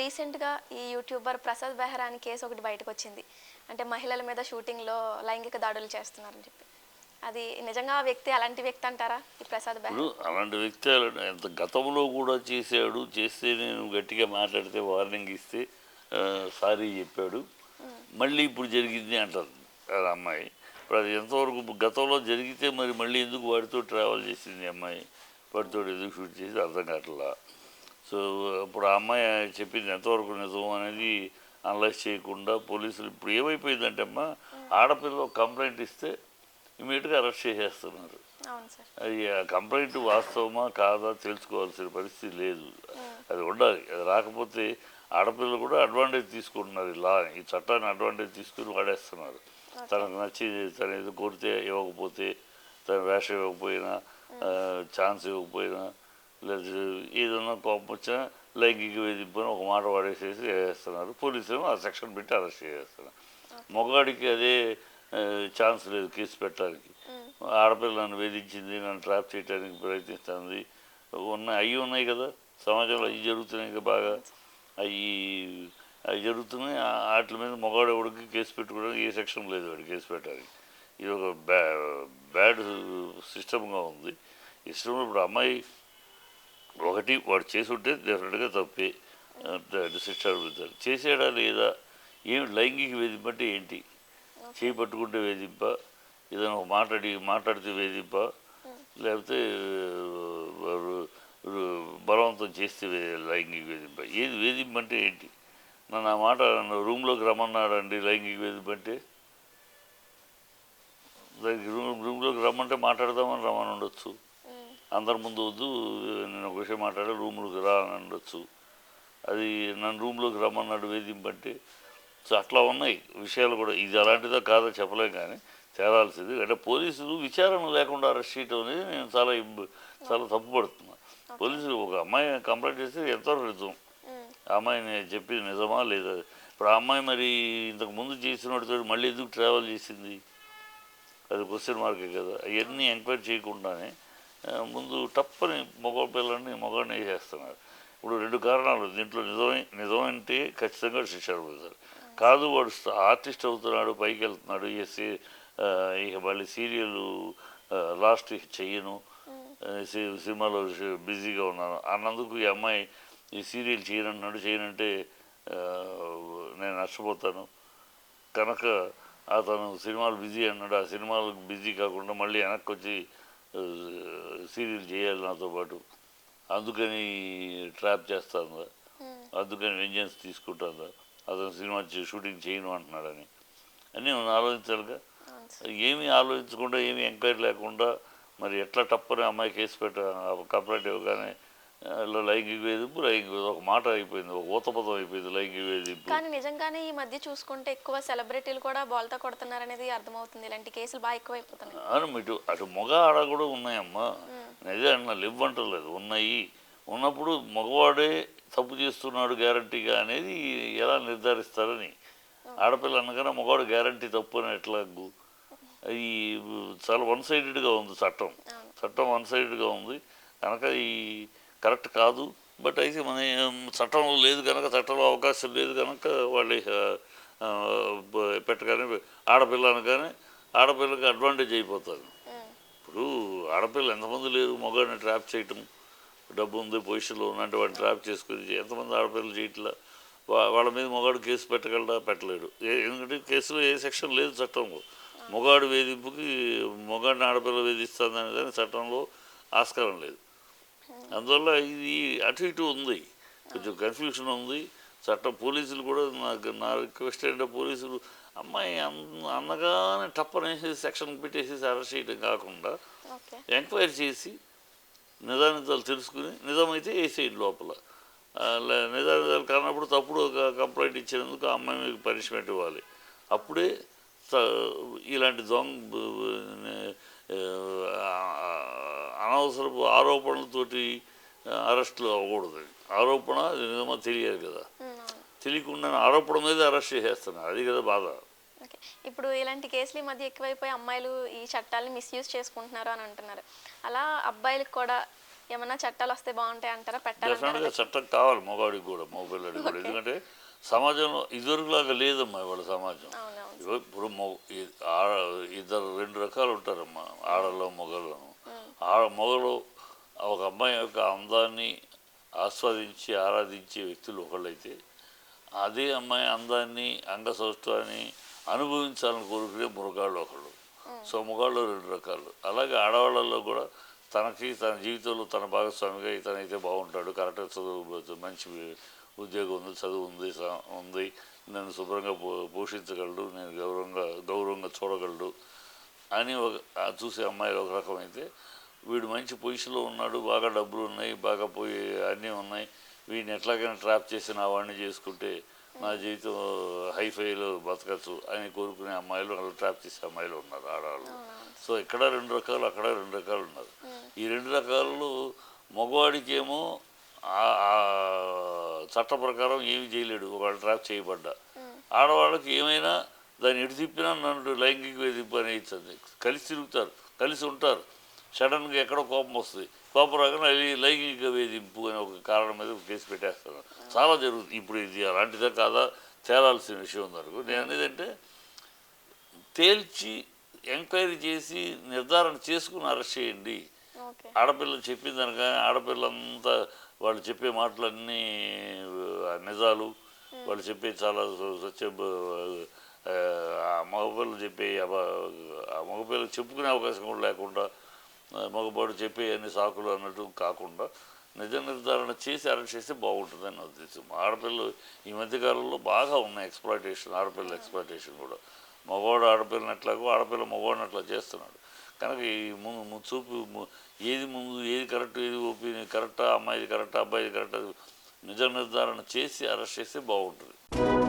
రీసెంట్గా ఈ యూట్యూబర్ ప్రసాద్ బెహ్రా అని కేసు ఒకటి బయటకు వచ్చింది అంటే మహిళల మీద షూటింగ్లో లైంగిక దాడులు చేస్తున్నారని చెప్పి. అది నిజంగా ఆ వ్యక్తి అలాంటి వ్యక్తి అంటారా ఈ ప్రసాద్ బెహ్రా? అలాంటి వ్యక్తి ఎంత గతంలో కూడా చేశాడు చేస్తే నేను గట్టిగా మాట్లాడితే వార్నింగ్ ఇస్తే సారీ చెప్పాడు. మళ్ళీ ఇప్పుడు జరిగింది అంటారు ఆ అమ్మాయి. ఇప్పుడు అది ఎంతవరకు గతంలో జరిగితే మరి మళ్ళీ ఎందుకు వాడితో ట్రావెల్ చేసింది అమ్మాయి? వాడితో ఎందుకు షూట్ చేసి అర్థం కావట్లా? సో ఇప్పుడు ఆ అమ్మాయి చెప్పింది ఎంతవరకు నిజం అనేది అనలైజ్ చేయకుండా పోలీసులు ఇప్పుడు ఏమైపోయిందంటే అమ్మా ఆడపిల్ల కంప్లైంట్ ఇస్తే ఇమీడియట్గా అరెస్ట్ చేసేస్తున్నారు. అది ఆ కంప్లైంట్ వాస్తవమా కాదా తెలుసుకోవాల్సిన పరిస్థితి లేదు. అది ఉండాలి. అది రాకపోతే ఆడపిల్లలు కూడా అడ్వాంటేజ్ తీసుకుంటున్నారు. ఇలా ఈ చట్టాన్ని అడ్వాంటేజ్ తీసుకుని వాడేస్తున్నారు. తనకు నచ్చి తను ఏదో కోరితే ఇవ్వకపోతే తన వేషం ఇవ్వకపోయినా ఛాన్స్ ఇవ్వకపోయినా లేదా ఏదన్నా కోపం వచ్చినా లైంగిక వేధింపు అని ఒక మాట వాడేసేసి వేస్తున్నారు పోలీసులు ఆ సెక్షన్ పెట్టి అరెస్ట్ చేస్తున్నారు మగవాడికి అదే ఛాన్స్ లేదు కేసు పెట్టడానికి. ఆడపిల్ల నన్ను వేధించింది నన్ను ట్రాప్ చేయడానికి ప్రయత్నిస్తుంది. ఉన్నాయి అవి ఉన్నాయి కదా. సమాజంలో అవి జరుగుతున్నాయి కదా బాగా. అవి అవి జరుగుతున్నాయి. వాటి మీద మగవాడు ఎవడికి కేసు పెట్టుకోవడానికి ఏ సెక్షన్ లేదు వాడు కేసు పెట్టడానికి. ఇది ఒక బ్యా బ్యాడ్ సిస్టమ్గా ఉంది. సిస్టంలో ఇప్పుడు అమ్మాయి ఒకటి వాడు చేసి ఉంటే డెఫినెట్గా తప్పే. శిక్ష అడుగుతారు చేసాడా లేదా? ఏమి లైంగిక వేధింపు అంటే ఏంటి? చేయి పట్టుకుంటే వేధింప? ఏదైనా ఒక మాట్లాడి మాట్లాడితే వేధింప? లేకపోతే బలవంతం చేస్తే లైంగిక వేధింప? ఏది వేధింపు అంటే ఏంటి? నన్ను ఆ మాట రూమ్లోకి రమ్మన్నాడండి లైంగిక వేధింపు అంటే? దానికి రూమ్ రూమ్లోకి రమ్మంటే మాట్లాడదామని రమ్మని ఉండొచ్చు. అందరి ముందు వద్దు నేను ఒక విషయం మాట్లాడే రూమ్లోకి రా అని ఉండొచ్చు అది నన్ను రూమ్లోకి రమ్మన్నాడు వేధింపంటే సో అట్లా ఉన్నాయి విషయాలు కూడా. ఇది అలాంటిదో కాదో చెప్పలేం కానీ తేరాల్సింది. అంటే పోలీసులు విచారణ లేకుండా అరెస్ట్ చేయటం అనేది నేను చాలా చాలా తప్పుపడుతున్నా పోలీసులు ఒక అమ్మాయి కంప్లైంట్ చేస్తే ఎంతవరకు నిజం? ఆ అమ్మాయిని చెప్పింది నిజమా లేదా? ఇప్పుడు ఆ అమ్మాయి మరి ఇంతకు ముందు చేసిన వాడితో మళ్ళీ ఎందుకు ట్రావెల్ చేసింది? అది క్వశ్చన్ మార్కే కదా. అవన్నీ ఎంక్వైరీ చేయకుండానే ముందు టప్పని మగ పిల్లల్ని మగవాడిని వేసేస్తున్నారు. ఇప్పుడు రెండు కారణాలు. దీంట్లో నిజమై నిజమంటే ఖచ్చితంగా శిక్ష పడతారు కాదు వాడు ఆర్టిస్ట్ అవుతున్నాడు పైకి వెళ్తున్నాడు ఎస్సీ ఇక మళ్ళీ సీరియల్ లాస్ట్ చెయ్యను సినిమాలో బిజీగా ఉన్నాను. అన్నందుకు ఈ అమ్మాయి ఈ సీరియల్ చేయనంటున్నాడు చేయనంటే నేను నష్టపోతాను. కనుక అతను సినిమాలు బిజీ అన్నాడు. ఆ సినిమాలకు బిజీ కాకుండా మళ్ళీ వెనక్కి వచ్చి సీరియల్ చేయాలి నాతో పాటు. అందుకని ట్రాప్ చేస్తుందా? అందుకని వెంజన్స్ తీసుకుంటుందా? అతను సినిమా షూటింగ్ చేయను అంటున్నాడని. అని మనం ఆలోచించాలిగా? ఏమీ ఆలోచించకుండా ఏమీ ఎంక్వైరీ లేకుండా మరి ఎట్లా టప్పని అమ్మాయి కేసు పెట్ట కంప్లైంట్ ఇవ్వగానే ఇలా లైంగిక వేధింపు లైంగిక. ఒక మాట అయిపోయింది ఒక ఊతపదం అయిపోయింది లైంగిక వేధింపు. కానీ నిజంగానే ఈ మధ్య చూసుకుంటే ఎక్కువ సెలబ్రిటీలు కూడా బోల్తా కొడుతున్నారనేది అర్థమవుతుంది. ఇలాంటి కేసులు బాగా ఎక్కువైపోతున్నాయి. అవును ఇటు అటు మగ ఆడ కూడా ఉన్నాయమ్మా. అదే అన్న లివ్ అంటలేదు ఉన్నాయి. ఉన్నప్పుడు మగవాడే తప్పు చేస్తున్నాడు గ్యారంటీగా అనేది ఎలా నిర్ధారిస్తారని. ఆడపిల్ల అనగానే మగవాడు గ్యారంటీ తప్పు అని ఎట్లా ఈ చాలా వన్ సైడెడ్గా ఉంది చట్టం. చట్టం వన్ సైడెడ్గా ఉంది. కనుక ఈ కరెక్ట్ కాదు. బట్ అయితే మన చట్టంలో లేదు కనుక చట్టంలో అవకాశం లేదు కనుక వాళ్ళు పెట్టగానే ఆడపిల్ల అనగానే ఆడపిల్లకి అడ్వాంటేజ్ అయిపోతారు. ఇప్పుడు ఆడపిల్ల ఎంతమంది లేరు మగవాడిని ట్రాప్ చేయటం డబ్బు ఉంది పొజిషన్లో ఉన్నట్టు వాడిని ట్రాప్ చేసుకుని ఎంతమంది ఆడపిల్లలు చేయట్లా? వా- వాళ్ళ మీద మగాడు కేసు పెట్టగలడా? పెట్టలేడు. ఎందుకంటే కేసులో ఏ సెక్షన్ లేదు చట్టంలో. మగాడు వేధింపుకి మగాడిని ఆడపిల్ల వేధిస్తుంది కానీ చట్టంలో ఆస్కారం లేదు. అందువల్ల ఇది అటు ఇటు ఉంది. కొంచెం కన్ఫ్యూషన్ ఉంది. చట్టం పోలీసులు కూడా నాకు నా రిక్వెస్ట్ ఏంటంటే పోలీసులు అమ్మాయి అన్న అన్నగానే టప్పనేసి సెక్షన్ పెట్టేసి అరెస్ట్ చేయడం కాకుండా ఎంక్వైరీ చేసి నిజానిజాలు తెలుసుకుని నిజమైతే వేసేయండి లోపల. నిజానిజాలు కానప్పుడు తప్పుడు ఒక కంప్లైంట్ ఇచ్చినందుకు ఆ అమ్మాయి మీకు పనిష్మెంట్ ఇవ్వాలి. అప్పుడే ఇలాంటి దొంగ అనవసరపు ఆరోపణలతోటి అరెస్టులు అవ్వకూడదు. ఆరోపణ నిజమో తెలియదు కదా. తెలియకుండా ఆరోపణ మీద అరెస్ట్ చేస్తున్నారు అది కదా బాధ. ఇప్పుడు ఇలాంటి కేసులు ఈ మధ్య ఎక్కువైపోయి అమ్మాయిలు ఈ చట్టాలను మిస్యూజ్ చేసుకుంటున్నారు అని అంటున్నారు. అలా అబ్బాయిలకు కూడా ఏమన్నా చట్టాలు వస్తే బాగుంటాయి అంటారా? డెఫినెట్గా చట్టం కావాలి మగవాడికి కూడా మగపిల్లడికి కూడా. ఎందుకంటే సమాజంలో ఇదివరకులాగా లేదమ్మా ఇవాళ సమాజం. ఇప్పుడు ఇద్దరు రెండు రకాలు ఉంటారమ్మా ఆడలో మొగలు. ఆడ మొగలు ఒక అమ్మాయి యొక్క అందాన్ని ఆస్వాదించి ఆరాధించే వ్యక్తులు ఒకళ్ళైతే అదే అమ్మాయి అందాన్ని అంగసౌష్ఠాన్ని అనుభవించాలని కోరుకునే మురగాళ్ళు ఒకళ్ళు. సో మొగాళ్ళు రెండు రకాలు. అలాగే ఆడవాళ్ళల్లో కూడా తనకి తన జీవితంలో తన భాగస్వామిగా ఇతనైతే బాగుంటాడు. కరెక్ట్గా చదువు మంచి ఉద్యోగం ఉంది చదువు ఉంది ఉంది. నన్ను శుభ్రంగా పో పోషించగలడు నేను గౌరవంగా గౌరవంగా చూడగలడు అని ఒక ఆ చూసే అమ్మాయిలు ఒక రకం అయితే వీడు మంచి పొజిషన్లో ఉన్నాడు బాగా డబ్బులు ఉన్నాయి బాగా పోయి అన్నీ ఉన్నాయి. వీడిని ఎట్లాగైనా ట్రాప్ చేసి నా వాడిని చేసుకుంటే నా జీవితం హైఫైలో బతకచ్చు అని కోరుకునే అమ్మాయిలు అలా ట్రాప్ చేసే అమ్మాయిలు ఉన్నారు ఆడవాళ్ళు. సో ఇక్కడ రెండు రకాలు అక్కడ రెండు రకాలు ఉన్నారు. ఈ రెండు రకాలు మగవాడికి ఏమో ఆ- ఆ చట్ట ప్రకారం ఏమి చేయలేడు ఒకళ్ళు ట్రాప్ చేయబడ్డా. ఆడవాళ్ళకి ఏమైనా దాన్ని ఎటు తిప్పినా నన్ను లైంగిక వేధింపు అనేది కలిసి తిరుగుతారు కలిసి ఉంటారు. సడన్గా ఎక్కడో కోపం వస్తుంది. కోపం అది లైంగిక వేధింపు అనే ఒక కారణం మీద కేసు పెట్టేస్తారు చాలా జరుగుతుంది. ఇప్పుడు ఇది అలాంటిదే కాదా? తేలాల్సిన విషయం ఉందనుకో. నేను అనేది అంటే తేల్చి ఎంక్వైరీ చేసి నిర్ధారణ చేసుకుని అరెస్ట్ చేయండి. ఓకే. ఆడపిల్లలు చెప్పిన దానికా ఆడపిల్లంతా వాళ్ళు చెప్పే మాటలన్నీ నిజాలు. వాళ్ళు చెప్పే చాలా సత్య ఆ మగపిల్లలు చెప్పే ఆ మగపిల్లలు చెప్పుకునే అవకాశం కూడా లేకుండా మగవాడు చెప్పి అన్ని సాకులు అన్నట్టు కాకుండా నిజ నిర్ధారణ చేసి అరెస్ట్ చేస్తే బాగుంటుందని నా ఉద్దేశం. ఆడపిల్లలు ఈ మధ్యకాలంలో బాగా ఉన్నాయి ఎక్స్ప్లాయిటేషన్ ఆడపిల్లల ఎక్స్ప్లాయిటేషన్ కూడా. మగవాడు ఆడపిల్లని ఎట్లాగో ఆడపిల్ల మగవాడిని అట్లా చేస్తున్నాడు. కనుక ఈ ముందు ము- చూపు ఏది ముందు ఏది కరెక్ట్ ఏది ఒపీనియన్ కరెక్టా అమ్మాయిది కరెక్టా అబ్బాయిది కరెక్టా నిజ నిర్ధారణ చేసి అరెస్ట్ చేస్తే బాగుంటుంది.